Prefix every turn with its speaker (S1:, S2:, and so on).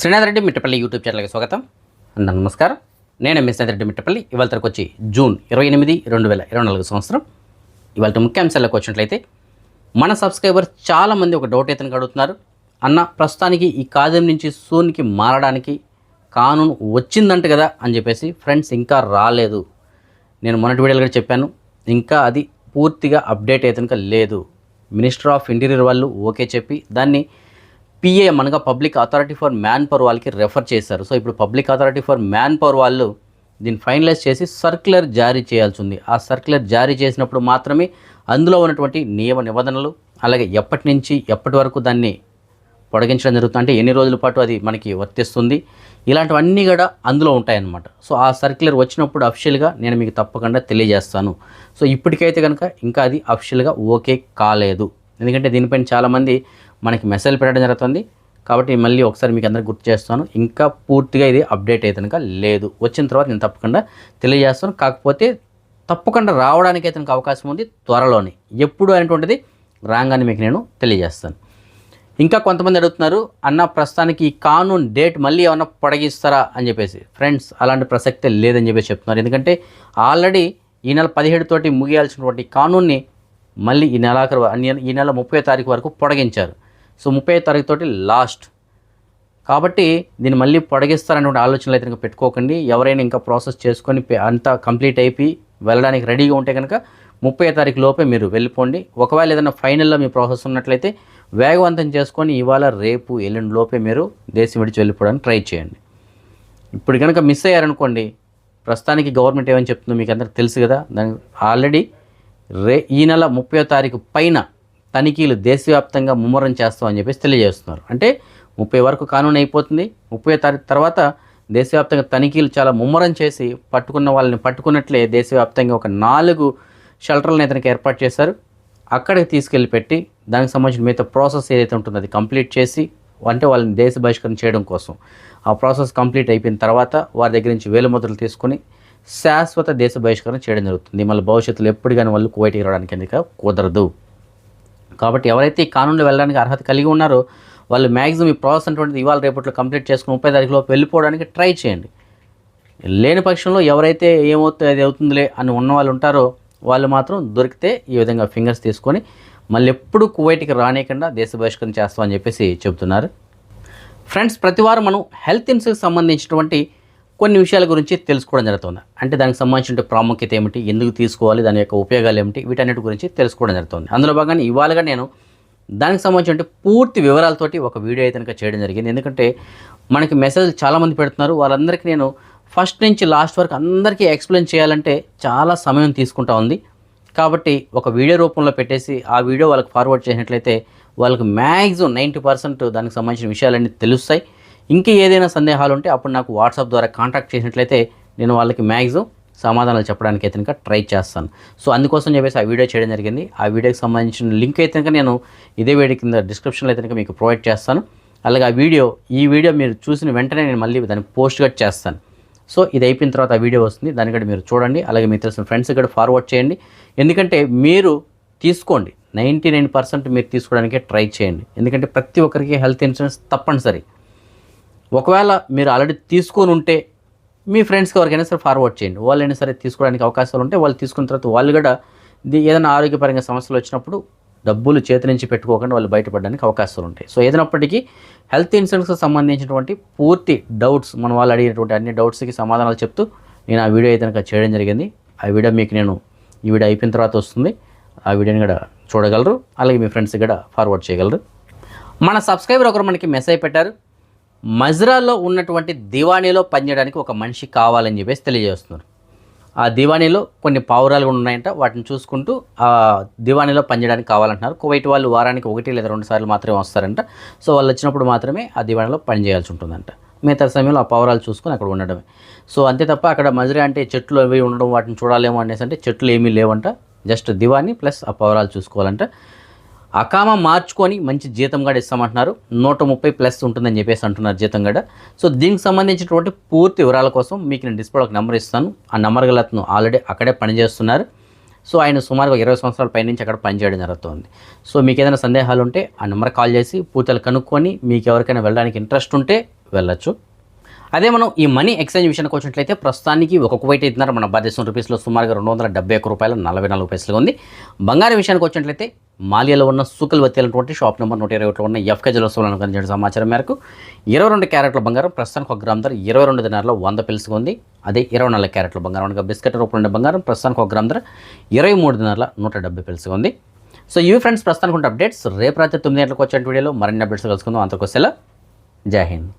S1: Srinath Reddy Mittapalli YouTube ఛానల్కి స్వాగతం. అందరూ నమస్కారం. నేను ఎంఎస్ రెడ్డి మిట్టపల్లి. ఇవాళ తరకు వచ్చి జూన్ ఇరవై ఎనిమిది రెండు వేల ఇరవై నాలుగు సంవత్సరం. ఇవాళ ముఖ్యాంశాలకు వచ్చినట్లయితే మన సబ్స్క్రైబర్ చాలామంది ఒక డౌట్ అయితే అడుగుతున్నారు. అన్న ప్రస్తుతానికి ఈ కాజం నుంచి సూన్కి మారడానికి కానూన్ వచ్చిందంట కదా అని చెప్పేసి ఫ్రెండ్స్ ఇంకా రాలేదు. నేను మొన్నటి వీడియోలు కూడా చెప్పాను. ఇంకా అది పూర్తిగా అప్డేట్ అయితే లేదు. మినిస్టర్ ఆఫ్ ఇంటీరియర్ వాళ్ళు ఓకే చెప్పి దాన్ని పిఏఎం అనగా public authority for manpower వాళ్ళకి రెఫర్ చేశారు. సో ఇప్పుడు public authority for manpower వాళ్ళు దీన్ని ఫైనలైజ్ చేసి సర్క్యులర్ జారీ చేయాల్సి ఉంది. ఆ సర్క్యులర్ జారీ చేసినప్పుడు మాత్రమే అందులో ఉన్నటువంటి నియమ నిబంధనలు అలాగే ఎప్పటి నుంచి ఎప్పటి వరకు దాన్ని పొడిగించడం జరుగుతుంది అంటే ఎన్ని రోజుల పాటు అది మనకి వర్తిస్తుంది ఇలాంటివన్నీ కూడా అందులో ఉంటాయన్నమాట. సో ఆ సర్క్యులర్ వచ్చినప్పుడు అఫిషియల్గా నేను మీకు తప్పకుండా తెలియజేస్తాను. సో ఇప్పటికైతే కనుక ఇంకా అది అఫిషియల్గా ఓకే కాలేదు. ఎందుకంటే దీనిపైన చాలామంది మనకి మెసేజ్ పెట్టడం జరుగుతుంది. కాబట్టి మళ్ళీ ఒకసారి మీకు అందరికి గుర్తు చేస్తాను. ఇంకా పూర్తిగా ఇది అప్డేట్ అయితే కనుక లేదు. వచ్చిన తర్వాత నేను తప్పకుండా తెలియజేస్తాను. కాకపోతే తప్పకుండా రావడానికి అయితే అవకాశం ఉంది త్వరలోనే. ఎప్పుడు అనేటువంటిది రాగానే మీకు నేను తెలియజేస్తాను. ఇంకా కొంతమంది అడుగుతున్నారు అన్న ప్రస్తుతానికి ఈ కానూన్ డేట్ మళ్ళీ ఏమన్నా పొడగిస్తారా? అని చెప్పేసి. ఫ్రెండ్స్ అలాంటి ప్రసక్తే లేదని చెప్పేసి చెప్తున్నారు. ఎందుకంటే ఆల్రెడీ ఈ నెల పదిహేడు తోటి ముగియాల్సినటువంటి కానూన్ని మళ్ళీ ఈ నెలాఖరు ఈ నెల ముప్పై తారీఖు వరకు పొడిగించారు. సో ముప్పై తారీఖు తోటి లాస్ట్. కాబట్టి దీన్ని మళ్ళీ పొడిగిస్తారనేటువంటి ఆలోచనలు అయితే ఇంకా పెట్టుకోకండి. ఎవరైనా ఇంకా ప్రాసెస్ చేసుకొని అంతా కంప్లీట్ అయిపోయి వెళ్ళడానికి రెడీగా ఉంటే కనుక ముప్పై తారీఖు లోపే మీరు వెళ్ళిపోండి. ఒకవేళ ఏదైనా ఫైనల్లో మీ ప్రాసెస్ ఉన్నట్లయితే వేగవంతం చేసుకొని ఇవాళ రేపు ఎల్లుండి లోపే మీరు దేశం విడిచి వెళ్ళిపోవడానికి ట్రై చేయండి. ఇప్పుడు కనుక మిస్ అయ్యారనుకోండి ప్రస్తుతానికి గవర్నమెంట్ ఏమని చెప్తుందో మీకు అందరికి తెలుసు కదా. దాని ఆల్రెడీ రే ఈ నెల ముప్పై తారీఖు పైన తనిఖీలు దేశవ్యాప్తంగా ముమ్మరం చేస్తామని చెప్పేసి తెలియజేస్తున్నారు. అంటే ముప్పై వరకు కానూన్ అయిపోతుంది. ముప్పై తారీఖు తర్వాత దేశవ్యాప్తంగా తనిఖీలు చాలా ముమ్మరం చేసి పట్టుకున్న వాళ్ళని పట్టుకున్నట్లే దేశవ్యాప్తంగా ఒక నాలుగు షెల్టర్లను ఇతనికి ఏర్పాటు చేశారు. అక్కడికి తీసుకెళ్ళి పెట్టి దానికి సంబంధించిన మిగతా ప్రాసెస్ ఏదైతే ఉంటుందో అది కంప్లీట్ చేసి అంటే వాళ్ళని దేశ బహిష్కరణ చేయడం కోసం. ఆ ప్రాసెస్ కంప్లీట్ అయిపోయిన తర్వాత వారి దగ్గర నుంచి వేలుముద్రలు తీసుకొని శాశ్వత దేశ బహిష్కరణ చేయడం జరుగుతుంది. మళ్ళీ భవిష్యత్తులో ఎప్పుడు కానీ వాళ్ళు కువైట్కి రావడానికి ఎందుకు కుదరదు. కాబట్టి ఎవరైతే ఈ కానూన్లో వెళ్ళడానికి అర్హత కలిగి ఉన్నారో వాళ్ళు మ్యాక్సిమం ఈ ప్రాసెస్ అటువంటిది ఇవాళ రేపట్లో కంప్లీట్ చేసుకుని ముప్పై తారీఖులోపు వెళ్ళిపోవడానికి ట్రై చేయండి. లేని పక్షంలో ఎవరైతే ఏమవుతుంది అది అవుతుందిలే అని ఉన్న వాళ్ళు ఉంటారో వాళ్ళు మాత్రం దొరికితే ఈ విధంగా ఫింగర్స్ తీసుకొని మళ్ళీ ఎప్పుడు కువైట్కి రానియకుండా దేశ బహిష్కరణ చేస్తామని చెప్పేసి చెబుతున్నారు. ఫ్రెండ్స్ ప్రతివారం మనం హెల్త్ ఇన్సూరెన్స్ సంబంధించినటువంటి కొన్ని విషయాల గురించి తెలుసుకోవడం జరుగుతుంది. అంటే దానికి సంబంధించిన ప్రాముఖ్యత ఏమిటి? ఎందుకు తీసుకోవాలి? దాని యొక్క ఉపయోగాలు ఏమిటి? వీటన్నిటి గురించి తెలుసుకోవడం జరుగుతుంది. అందులో భాగంగా ఇవాళగా నేను దానికి సంబంధించిన పూర్తి వివరాలతోటి ఒక వీడియో అయితే కనుక చేయడం జరిగింది. ఎందుకంటే మనకి మెసేజ్ చాలామంది పెడుతున్నారు. వాళ్ళందరికీ నేను ఫస్ట్ నుంచి లాస్ట్ వరకు అందరికీ ఎక్స్ప్లెయిన్ చేయాలంటే చాలా సమయం తీసుకుంటా ఉంది. కాబట్టి ఒక వీడియో రూపంలో పెట్టేసి ఆ వీడియో వాళ్ళకి ఫార్వర్డ్ చేసినట్లయితే వాళ్ళకి మ్యాక్సిమం నైంటీ పర్సెంట్ దానికి సంబంధించిన విషయాలన్నీ తెలుస్తాయి. ఇంకా ఏదైనా సందేహాలు ఉంటే అప్పుడు నాకు వాట్సాప్ ద్వారా కాంటాక్ట్ చేసినట్లయితే నేను వాళ్ళకి మ్యాక్సిమం సమాధానాలు చెప్పడానికి అయితే కనుక ట్రై చేస్తాను. సో అందుకోసం చెప్పేసి ఆ వీడియో చేయడం జరిగింది. ఆ వీడియోకి సంబంధించిన లింక్ అయితే కనుక నేను ఇదే వీడియో కింద డిస్క్రిప్షన్లో అయితే కనుక మీకు ప్రొవైడ్ చేస్తాను. అలాగే ఆ వీడియో ఈ వీడియో మీరు చూసిన వెంటనే నేను మళ్ళీ దాన్ని పోస్ట్ కట్ చేస్తాను. సో ఇది అయిపోయిన తర్వాత ఆ వీడియో వస్తుంది. దాన్ని కూడా మీరు చూడండి. అలాగే మీకు తెలిసిన ఫ్రెండ్స్ కూడా ఫార్వర్డ్ చేయండి. ఎందుకంటే మీరు తీసుకోండి. నైంటీ నైన్ పర్సెంట్ మీరు తీసుకోవడానికే ట్రై చేయండి. ఎందుకంటే ప్రతి ఒక్కరికి హెల్త్ ఇన్సూరెన్స్ తప్పనిసరి. ఒకవేళ మీరు ఆల్రెడీ తీసుకొని ఉంటే మీ ఫ్రెండ్స్కి ఎవరికైనా సరే ఫార్వర్డ్ చేయండి. వాళ్ళైనా సరే తీసుకోవడానికి అవకాశాలు ఉంటే వాళ్ళు తీసుకున్న తర్వాత వాళ్ళు కూడా ఇది ఏదైనా ఆరోగ్యపరంగా సమస్యలు వచ్చినప్పుడు డబ్బులు చేతి నుంచి పెట్టుకోకుండా వాళ్ళు బయటపడడానికి అవకాశాలు ఉంటాయి. సో ఏదైనప్పటికీ హెల్త్ ఇన్సూరెన్స్కి సంబంధించినటువంటి పూర్తి డౌట్స్ మన వాళ్ళు అడిగినటువంటి అన్ని డౌట్స్కి సమాధానాలు చెప్తూ నేను ఆ వీడియో అయితే చేయడం జరిగింది. ఆ వీడియో మీకు నేను ఈ వీడియో అయిపోయిన తర్వాత వస్తుంది. ఆ వీడియోని కూడా చూడగలరు. అలాగే మీ ఫ్రెండ్స్కి కూడా ఫార్వర్డ్ చేయగలరు. మన సబ్స్క్రైబర్ ఒకరు మనకి మెసేజ్ పెట్టారు. మజ్రాలో ఉన్నటువంటి దివాణిలో పనిచేయడానికి ఒక మనిషి కావాలని చెప్పేసి తెలియజేస్తున్నారు. ఆ దివాణిలో కొన్ని పావురాలు కూడా ఉన్నాయంట. వాటిని చూసుకుంటూ ఆ దివాణిలో పనిచేయడానికి కావాలంటున్నారు. కువైట్ వాళ్ళు వారానికి ఒకటి లేదా రెండు సార్లు మాత్రమే వస్తారంట. సో వాళ్ళు వచ్చినప్పుడు మాత్రమే ఆ దివాణిలో పని చేయాల్సి ఉంటుందంట. మిగతా సమయంలో ఆ పావురాలు చూసుకొని అక్కడ ఉండడమే. సో అంతే తప్ప అక్కడ మజిరా అంటే చెట్లు అవి ఉండడం వాటిని చూడాలేమో అనేసి అంటే చెట్లు ఏమీ లేవంట. జస్ట్ దివాణి ప్లస్ ఆ పావురాలు చూసుకోవాలంట. అకామ మార్చుకొని మంచి జీతం కూడా ఇస్తామంటున్నారు. నూట ముప్పై ప్లస్ ఉంటుందని చెప్పేసి అంటున్నారు జీతం కూడా సో దీనికి సంబంధించినటువంటి పూర్తి వివరాల కోసం మీకు నేను డిస్ప్లే ఒక నెంబర్ ఇస్తాను. ఆ నెంబర్ గల అతను ఆల్రెడీ అక్కడే పనిచేస్తున్నారు. సో ఆయన సుమారుగా ఇరవై సంవత్సరాల పైనుంచి అక్కడ పనిచేయడం జరుగుతుంది. సో మీకు ఏదైనా సందేహాలు ఉంటే ఆ నెంబర్ కాల్ చేసి పూర్తిలు కనుక్కొని మీకు ఎవరికైనా వెళ్ళడానికి ఇంట్రెస్ట్ ఉంటే వెళ్ళొచ్చు. అదే మనం ఈ మనీ ఎక్స్చేంజ్ విషయానికి వచ్చినట్లయితే ప్రస్తుతానికి ఒక కువైట్ అవుతున్నారు మన భారతదేశం రూపీస్లో సుమారుగా రెండు వందల డెబ్బై ఒక్క రూపాయల నలభై నాలుగు పైసలుగా ఉంది. బంగారం విషయానికి వచ్చినట్లయితే మాలియాలో ఉన్న సూకల్ వత్తినటువంటి షాప్ నెంబర్ నూట ఇరవై ఒకటిలో ఉన్న ఎఫ్కే జలోత్సవాలను కనిపించిన సమాచారం మేరకు ఇరవై రెండు క్యారెట్ల బంగారం ప్రస్తుతానికి ఒక గ్రామ్ ధర ఇరవై రెండు దినాల్లో వంద పిలుసుగా అదే ఇరవై నాలుగు క్యారెట్ల బంగారం అనగా బిస్కెట్ రూపంలో ఉండే బంగారం ప్రస్తుతానికి ఒక గ్రామ్ ధర ఇరవై మూడు దినాల నూట డెబ్బై పిలుసుగా సో ఇవి ఫ్రెండ్స్ ప్రస్తుతానికి ఉంటే అప్డేట్స్. రేపు రాత్రి తొమ్మిది గంటలకు వచ్చే వీడియోలో మరిన్ని అప్డేట్స్ కలుసుకుందాం. అంతకు జై హింద్.